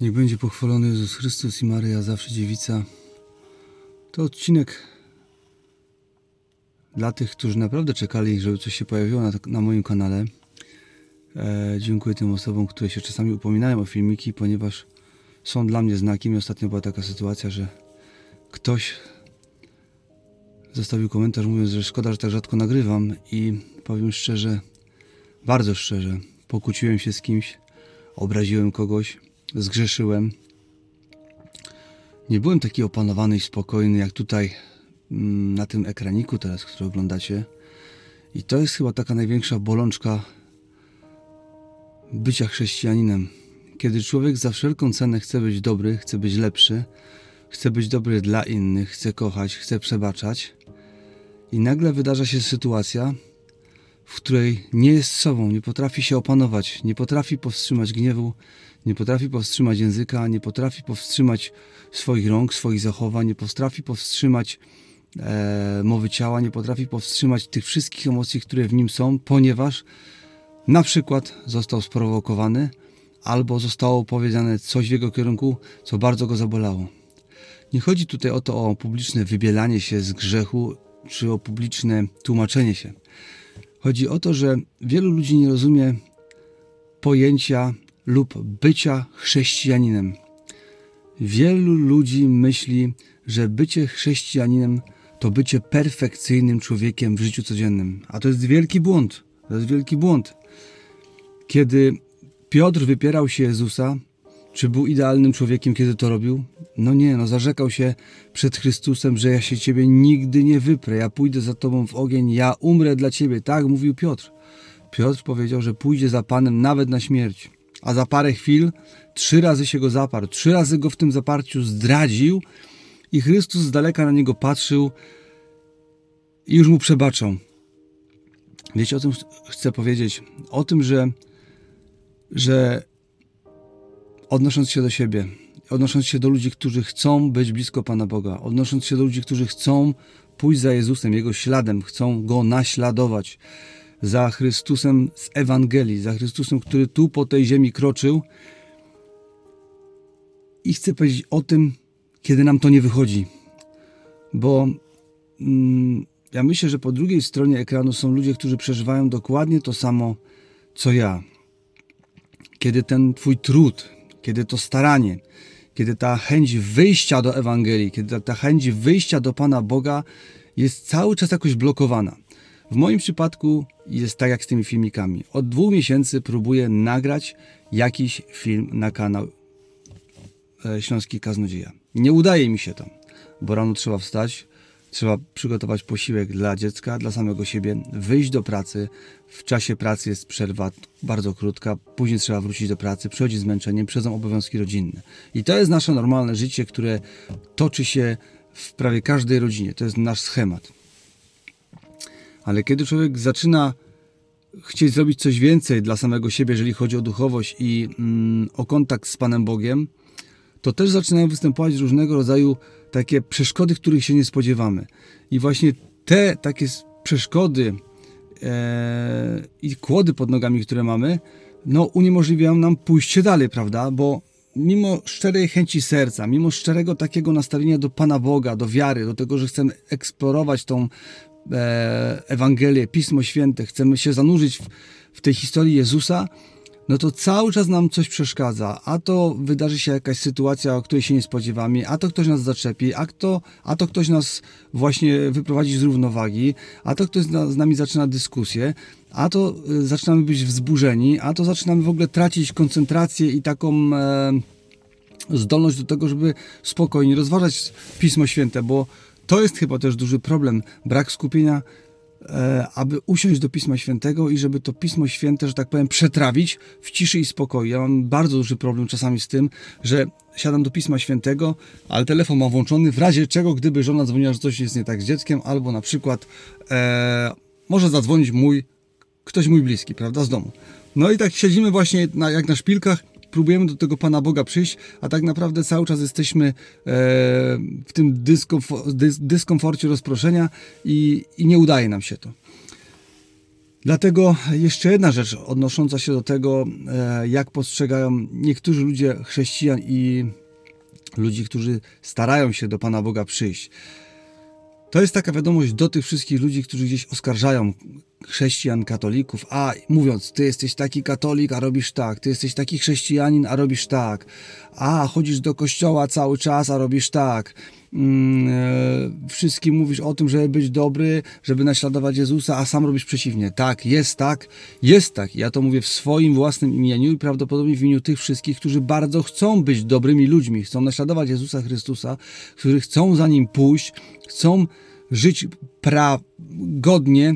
Niech będzie pochwalony Jezus Chrystus i Maryja, zawsze dziewica. To odcinek dla tych, którzy naprawdę czekali, żeby coś się pojawiło na, na moim kanale. E, dziękuję tym osobom, które się czasami upominają o filmiki, ponieważ są dla mnie znakiem. Ostatnio była taka sytuacja, że ktoś zostawił komentarz mówiąc, że szkoda, że tak rzadko nagrywam i powiem szczerze, bardzo szczerze, pokłóciłem się z kimś, obraziłem kogoś, zgrzeszyłem. Nie byłem taki opanowany i spokojny jak tutaj mm, na tym ekraniku teraz, który oglądacie. I to jest chyba taka największa bolączka bycia chrześcijaninem. Kiedy człowiek za wszelką cenę chce być dobry, chce być lepszy, chce być dobry dla innych, chce kochać, chce przebaczać, i nagle wydarza się sytuacja, w której nie jest sobą, nie potrafi się opanować, nie potrafi powstrzymać gniewu, nie potrafi powstrzymać języka, nie potrafi powstrzymać swoich rąk, swoich zachowań, nie potrafi powstrzymać e, mowy ciała, nie potrafi powstrzymać tych wszystkich emocji, które w nim są, ponieważ na przykład został sprowokowany albo zostało powiedziane coś w jego kierunku, co bardzo go zabolało. Nie chodzi tutaj o to o publiczne wybielanie się z grzechu, czy o publiczne tłumaczenie się. Chodzi o to, że wielu ludzi nie rozumie pojęcia lub bycia chrześcijaninem. Wielu ludzi myśli, że bycie chrześcijaninem to bycie perfekcyjnym człowiekiem w życiu codziennym. A to jest wielki błąd. To jest wielki błąd. Kiedy Piotr wypierał się Jezusa, czy był idealnym człowiekiem, kiedy to robił? No nie, no zarzekał się przed Chrystusem, że ja się ciebie nigdy nie wyprę, ja pójdę za tobą w ogień, ja umrę dla ciebie. Tak mówił Piotr. Piotr powiedział, że pójdzie za Panem nawet na śmierć. A za parę chwil trzy razy się go zaparł, trzy razy go w tym zaparciu zdradził i Chrystus z daleka na niego patrzył i już mu przebaczał. Wiecie, o tym chcę powiedzieć? O tym, że, że odnosząc się do siebie, odnosząc się do ludzi, którzy chcą być blisko Pana Boga, odnosząc się do ludzi, którzy chcą pójść za Jezusem, Jego śladem, chcą Go naśladować, za Chrystusem z Ewangelii, za Chrystusem, który tu po tej ziemi kroczył. I chcę powiedzieć o tym, kiedy nam to nie wychodzi. Bo mm, ja myślę, że po drugiej stronie ekranu są ludzie, którzy przeżywają dokładnie to samo, co ja. Kiedy ten Twój trud, kiedy to staranie, kiedy ta chęć wyjścia do Ewangelii, kiedy ta, ta chęć wyjścia do Pana Boga jest cały czas jakoś blokowana. W moim przypadku jest tak jak z tymi filmikami. Od dwóch miesięcy próbuję nagrać jakiś film na kanał e, Śląski Kaznodzieja. Nie udaje mi się to, bo rano trzeba wstać, trzeba przygotować posiłek dla dziecka, dla samego siebie, wyjść do pracy. W czasie pracy jest przerwa bardzo krótka, później trzeba wrócić do pracy, przychodzi zmęczenie, przychodzą obowiązki rodzinne. I to jest nasze normalne życie, które toczy się w prawie każdej rodzinie. To jest nasz schemat. Ale kiedy człowiek zaczyna chcieć zrobić coś więcej dla samego siebie, jeżeli chodzi o duchowość i mm, o kontakt z Panem Bogiem, to też zaczynają występować różnego rodzaju takie przeszkody, których się nie spodziewamy. I właśnie te takie przeszkody e, i kłody pod nogami, które mamy, no uniemożliwiają nam pójście dalej, prawda? Bo mimo szczerej chęci serca, mimo szczerego takiego nastawienia do Pana Boga, do wiary, do tego, że chcemy eksplorować tą Ewangelię, Pismo Święte, chcemy się zanurzyć w, w tej historii Jezusa, no to cały czas nam coś przeszkadza. A to wydarzy się jakaś sytuacja, o której się nie spodziewamy, a to ktoś nas zaczepi, a, kto, a to ktoś nas właśnie wyprowadzi z równowagi, a to ktoś z, na, z nami zaczyna dyskusję, a to y, zaczynamy być wzburzeni, a to zaczynamy w ogóle tracić koncentrację i taką e, zdolność do tego, żeby spokojnie rozważać Pismo Święte, bo to jest chyba też duży problem, brak skupienia e, aby usiąść do Pisma Świętego i żeby to Pismo Święte, że tak powiem, przetrawić w ciszy i spokoju. Ja mam bardzo duży problem czasami z tym, że siadam do Pisma Świętego, ale telefon mam włączony w razie czego, gdyby żona dzwoniła, że coś jest nie tak z dzieckiem, albo na przykład e, może zadzwonić mój, ktoś mój bliski, prawda, z domu. No i tak siedzimy właśnie na, jak na szpilkach, próbujemy do tego Pana Boga przyjść, a tak naprawdę cały czas jesteśmy e, w tym dyskomfo- dys- dyskomforcie rozproszenia i, i nie udaje nam się to. Dlatego jeszcze jedna rzecz odnosząca się do tego, e, jak postrzegają niektórzy ludzie chrześcijan i ludzi, którzy starają się do Pana Boga przyjść. To jest taka wiadomość do tych wszystkich ludzi, którzy gdzieś oskarżają chrześcijan, katolików, a mówiąc, ty jesteś taki katolik, a robisz tak, ty jesteś taki chrześcijanin, a robisz tak, a chodzisz do kościoła cały czas, a robisz tak. Mm, e, wszystkim mówisz o tym, żeby być dobry, żeby naśladować Jezusa, a sam robisz przeciwnie. Tak, jest tak, jest tak. Ja to mówię w swoim własnym imieniu i prawdopodobnie w imieniu tych wszystkich, którzy bardzo chcą być dobrymi ludźmi, chcą naśladować Jezusa Chrystusa, którzy chcą za Nim pójść, chcą żyć pra godnie,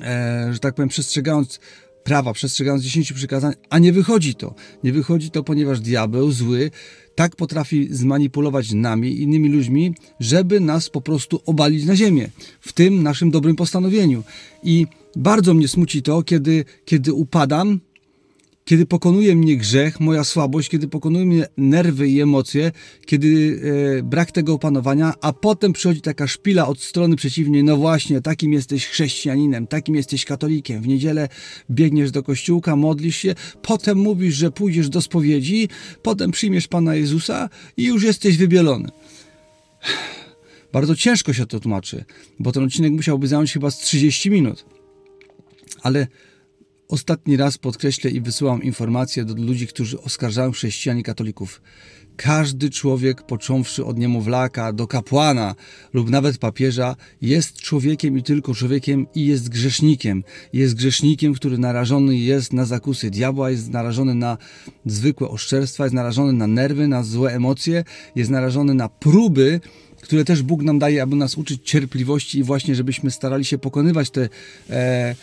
e, że tak powiem, przestrzegając prawa, przestrzegając dziesięciu przykazań, a nie wychodzi to. Nie wychodzi to, ponieważ diabeł zły tak potrafi zmanipulować nami, innymi ludźmi, żeby nas po prostu obalić na ziemię, w tym naszym dobrym postanowieniu. I bardzo mnie smuci to, kiedy, kiedy upadam, kiedy pokonuje mnie grzech, moja słabość, kiedy pokonuje mnie nerwy i emocje, kiedy e, brak tego opanowania, a potem przychodzi taka szpila od strony przeciwnej, no właśnie, takim jesteś chrześcijaninem, takim jesteś katolikiem. W niedzielę biegniesz do kościółka, modlisz się, potem mówisz, że pójdziesz do spowiedzi, potem przyjmiesz Pana Jezusa i już jesteś wybielony. Bardzo ciężko się to tłumaczy, bo ten odcinek musiałby zająć chyba z 30 minut. Ale Ostatni raz podkreślę i wysyłam informacje do ludzi, którzy oskarżają chrześcijan i katolików. Każdy człowiek, począwszy od niemowlaka do kapłana lub nawet papieża, jest człowiekiem i tylko człowiekiem i jest grzesznikiem. Jest grzesznikiem, który narażony jest na zakusy diabła, jest narażony na zwykłe oszczerstwa, jest narażony na nerwy, na złe emocje, jest narażony na próby, które też Bóg nam daje, aby nas uczyć cierpliwości i właśnie, żebyśmy starali się pokonywać te e,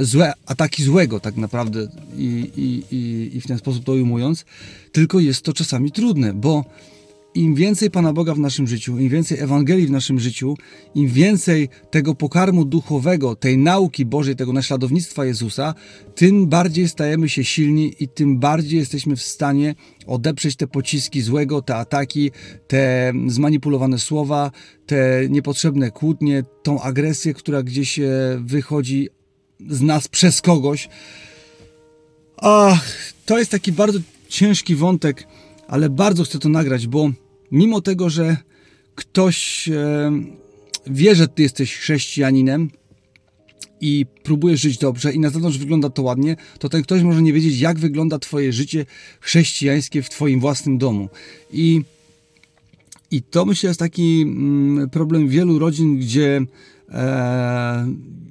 złe ataki złego tak naprawdę i, i, i, i w ten sposób to ujmując. Tylko jest to czasami trudne, bo im więcej Pana Boga w naszym życiu, im więcej Ewangelii w naszym życiu, im więcej tego pokarmu duchowego, tej nauki Bożej, tego naśladownictwa Jezusa, tym bardziej stajemy się silni i tym bardziej jesteśmy w stanie odeprzeć te pociski złego, te ataki, te zmanipulowane słowa, te niepotrzebne kłótnie, tą agresję, która gdzieś e, wychodzi z nas przez kogoś. Ach, to jest taki bardzo ciężki wątek, ale bardzo chcę to nagrać, bo mimo tego, że ktoś wie, że ty jesteś chrześcijaninem i próbujesz żyć dobrze i na zewnątrz wygląda to ładnie, to ten ktoś może nie wiedzieć, jak wygląda twoje życie chrześcijańskie w twoim własnym domu. I, i to myślę jest taki mm, problem wielu rodzin, gdzie e,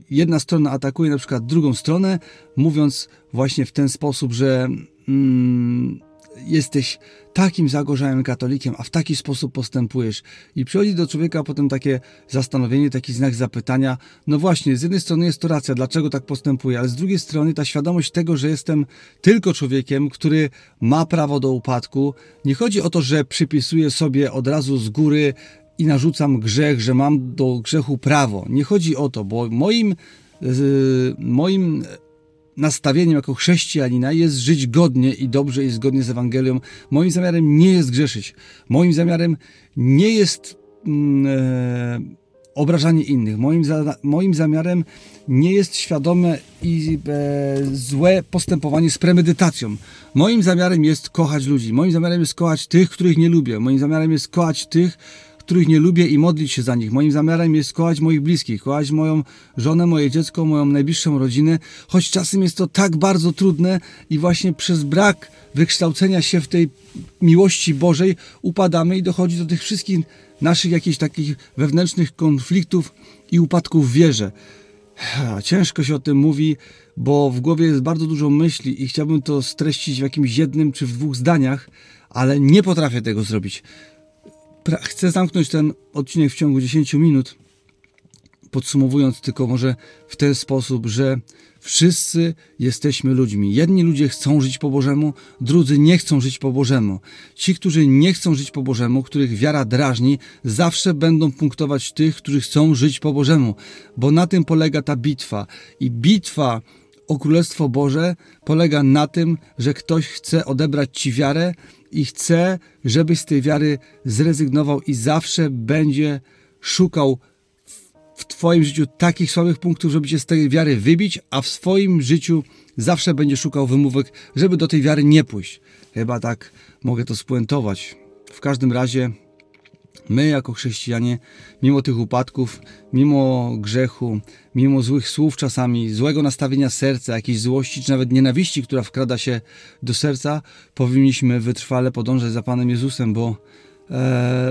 jedna strona atakuje na przykład drugą stronę, mówiąc właśnie w ten sposób, że mm, jesteś takim zagorzałym katolikiem, a w taki sposób postępujesz. I przychodzi do człowieka potem takie zastanowienie, taki znak zapytania. No właśnie, z jednej strony jest to racja, dlaczego tak postępuję, ale z drugiej strony ta świadomość tego, że jestem tylko człowiekiem, który ma prawo do upadku. Nie chodzi o to, że przypisuję sobie od razu z góry i narzucam grzech, że mam do grzechu prawo. Nie chodzi o to, bo moim, yy, moim nastawieniem jako chrześcijanina jest żyć godnie i dobrze i zgodnie z Ewangelią. Moim zamiarem nie jest grzeszyć. Moim zamiarem nie jest mm, e, obrażanie innych. Moim, za, moim zamiarem nie jest świadome i e, złe postępowanie z premedytacją. Moim zamiarem jest kochać ludzi. Moim zamiarem jest kochać tych, których nie lubię. Moim zamiarem jest kochać tych, których nie lubię i modlić się za nich. Moim zamiarem jest kochać moich bliskich, kochać moją żonę, moje dziecko, moją najbliższą rodzinę, choć czasem jest to tak bardzo trudne i właśnie przez brak wykształcenia się w tej miłości Bożej upadamy i dochodzi do tych wszystkich naszych jakichś takich wewnętrznych konfliktów i upadków w wierze. Ciężko się o tym mówi, bo w głowie jest bardzo dużo myśli i chciałbym to streścić w jakimś jednym czy w dwóch zdaniach, ale nie potrafię tego zrobić. Chcę zamknąć ten odcinek w ciągu 10 minut, podsumowując tylko może w ten sposób, że wszyscy jesteśmy ludźmi. Jedni ludzie chcą żyć po Bożemu, drudzy nie chcą żyć po Bożemu. Ci, którzy nie chcą żyć po Bożemu, których wiara drażni, zawsze będą punktować tych, którzy chcą żyć po Bożemu, bo na tym polega ta bitwa. I bitwa o Królestwo Boże polega na tym, że ktoś chce odebrać ci wiarę, i chce, żebyś z tej wiary zrezygnował i zawsze będzie szukał w Twoim życiu takich słabych punktów, żeby Cię z tej wiary wybić, a w swoim życiu zawsze będziesz szukał wymówek, żeby do tej wiary nie pójść. Chyba tak mogę to spuentować. W każdym razie my jako chrześcijanie, mimo tych upadków, mimo grzechu, mimo złych słów czasami, złego nastawienia serca, jakiejś złości, czy nawet nienawiści, która wkrada się do serca, powinniśmy wytrwale podążać za Panem Jezusem, bo,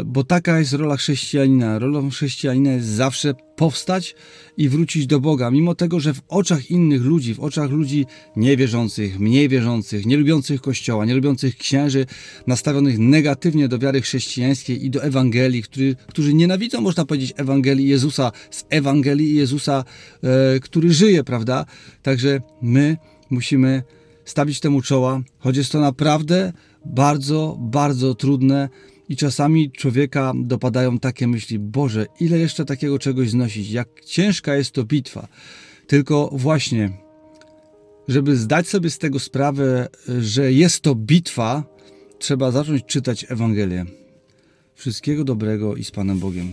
bo taka jest rola chrześcijanina. Rolą chrześcijanina jest zawsze powstać i wrócić do Boga, mimo tego, że w oczach innych ludzi, w oczach ludzi niewierzących, mniej wierzących, nie lubiących Kościoła, nie lubiących księży, nastawionych negatywnie do wiary chrześcijańskiej i do Ewangelii, który, którzy nienawidzą, można powiedzieć, Ewangelii Jezusa, z Ewangelii Jezusa, e, który żyje, prawda? Także my musimy stawić temu czoła, choć jest to naprawdę bardzo, bardzo trudne i czasami człowieka dopadają takie myśli, Boże, ile jeszcze takiego czegoś znosić, jak ciężka jest to bitwa. Tylko właśnie, żeby zdać sobie z tego sprawę, że jest to bitwa, trzeba zacząć czytać Ewangelię. Wszystkiego dobrego i z Panem Bogiem.